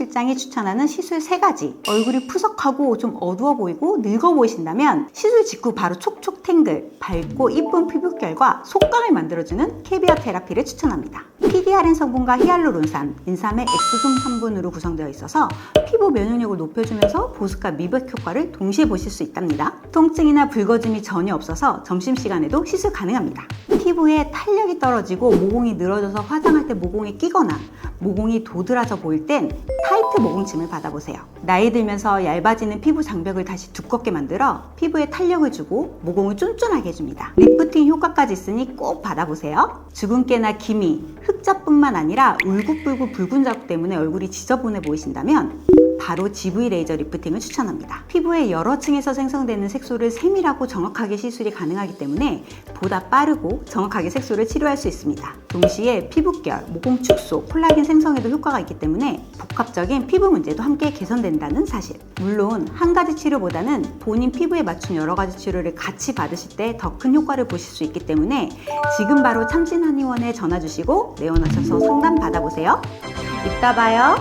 실장이 추천하는 시술 3가지. 얼굴이 푸석하고 좀 어두워 보이고 늙어 보이신다면 시술 직후 바로 촉촉 탱글, 밝고 이쁜 피부결과 속광을 만들어주는 캐비어 테라피를 추천합니다. PDRN 성분과 히알루론산, 인삼의 엑소솜 성분으로 구성되어 있어서 피부 면역력을 높여주면서 보습과 미백 효과를 동시에 보실 수 있답니다. 통증이나 붉어짐이 전혀 없어서 점심시간에도 시술 가능합니다. 피부에 탄력이 떨어지고 모공이 늘어져서 화장할 때 모공이 끼거나 모공이 도드라져 보일 땐 타이트 모공침을 받아보세요. 나이 들면서 얇아지는 피부 장벽을 다시 두껍게 만들어 피부에 탄력을 주고 모공을 쫀쫀하게 해줍니다. 리프팅 효과까지 있으니 꼭 받아보세요. 주근깨나 기미, 흑자뿐만 아니라 울긋불긋 붉은 자국 때문에 얼굴이 지저분해 보이신다면 바로 GV 레이저 리프팅을 추천합니다. 피부에 여러 층에서 생성되는 색소를 세밀하고 정확하게 시술이 가능하기 때문에 보다 빠르고 정확하게 색소를 치료할 수 있습니다. 동시에 피부결, 모공 축소, 콜라겐 생성에도 효과가 있기 때문에 복합적인 피부 문제도 함께 개선된다는 사실. 물론 한 가지 치료보다는 본인 피부에 맞춘 여러 가지 치료를 같이 받으실 때 더 큰 효과를 보실 수 있기 때문에 지금 바로 참신한의원에 전화 주시고 내원하셔서 상담 받아보세요. 이따 봐요.